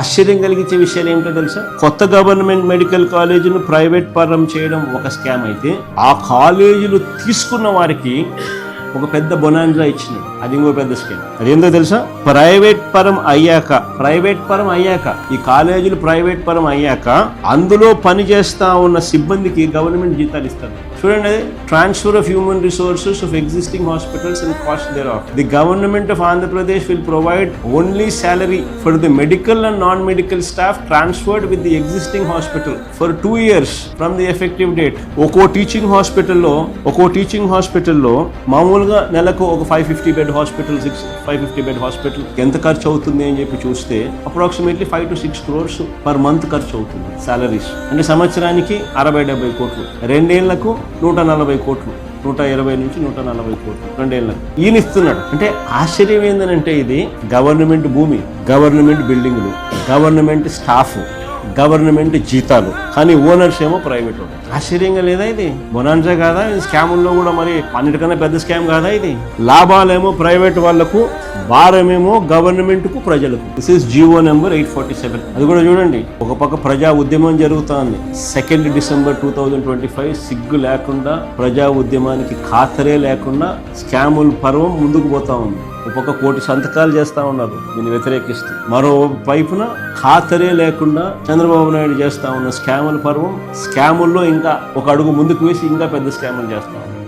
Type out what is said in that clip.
ఆశ్చర్యం కలిగించే విషయాలు ఏమిటో తెలుసా? కొత్త గవర్నమెంట్ మెడికల్ కాలేజీను ప్రైవేట్ పరం చేయడం ఒక స్కామ్ అయితే ఆ కాలేజీలు తీసుకున్న వారికి ఒక పెద్ద బొనాంజా ఇచ్చినాడు అది ఇంకో పెద్ద స్కీమ్. అదేందో తెలుసా? ప్రైవేట్ పరం అయ్యాక ప్రైవేట్ పరం అయ్యాక ఈ కాలేజీలు ప్రైవేట్ పరం అయ్యాక అందులో పనిచేస్తా ఉన్న సిబ్బందికి గవర్నమెంట్ జీతాలు ఇస్తారు. చూడండి అది transfer of human resources of existing hospitals and cost thereof the government of Andhra Pradesh will provide only salary for the medical and non medical staff transferred with the existing hospital for two years from the effective date ఒక్కో teaching హాస్పిటల్లో ఒక్కో teaching హాస్పిటల్లో మామూలుగా నెలకు ఒక five fifty bed hospital six five fifty bed hospital ఎంత ఖర్చు అవుతుంది అని చెప్పి చూస్తే approximately five to six crores per month ఖర్చు అవుతుంది శాలరీస్ అంటే సంవత్సరానికి అరవై డెబ్బై కోట్లు. రెండేళ్ళకు నూట నలభై కోట్లు నూట ఇరవై నుంచి నూట నలభై కోట్లు రెండేళ్ళకు ఈయన ఇస్తున్నాడు. అంటే ఆశ్చర్యం ఏంటంటే ఇది గవర్నమెంట్ భూమి గవర్నమెంట్ బిల్డింగ్లు గవర్నమెంట్ స్టాఫ్. గవర్నమెంట్ జీతాలు. కానీ ఓనర్స్ ఏమో ప్రైవేట్ ఆశ్చర్యంగా లేదా ఇది? బొనాన్సా కాదా? ఇది స్కాముల్లో కూడా మరి అన్నిటికన్నా పెద్ద స్కామ్ కాదా ఇది? లాభాలేమో ప్రైవేట్ వాళ్ళకు భారమేమో గవర్నమెంట్కు ప్రజలకు this is Jio number eight forty seven అది కూడా చూడండి. ఒక పక్క ప్రజా ఉద్యమం జరుగుతోంది. Second December two thousand twenty five సిగ్గు లేకుండా ప్రజా ఉద్యమానికి ఖాతరే లేకుండా స్కాముల పర్వం ముందుకు పోతా ఉంది. ఒక కోటి సంతకాలు చేస్తా ఉన్నారు. దీన్ని వ్యతిరేకిస్తూ. మరో వైపున ఖాతరే లేకుండా చంద్రబాబు నాయుడు చేస్తా ఉన్న స్కాముల పర్వం స్కాముల్లో ఇంకా ఒక అడుగు ముందుకు వేసి ఇంకా పెద్ద స్కాములు చేస్తా ఉన్నారు.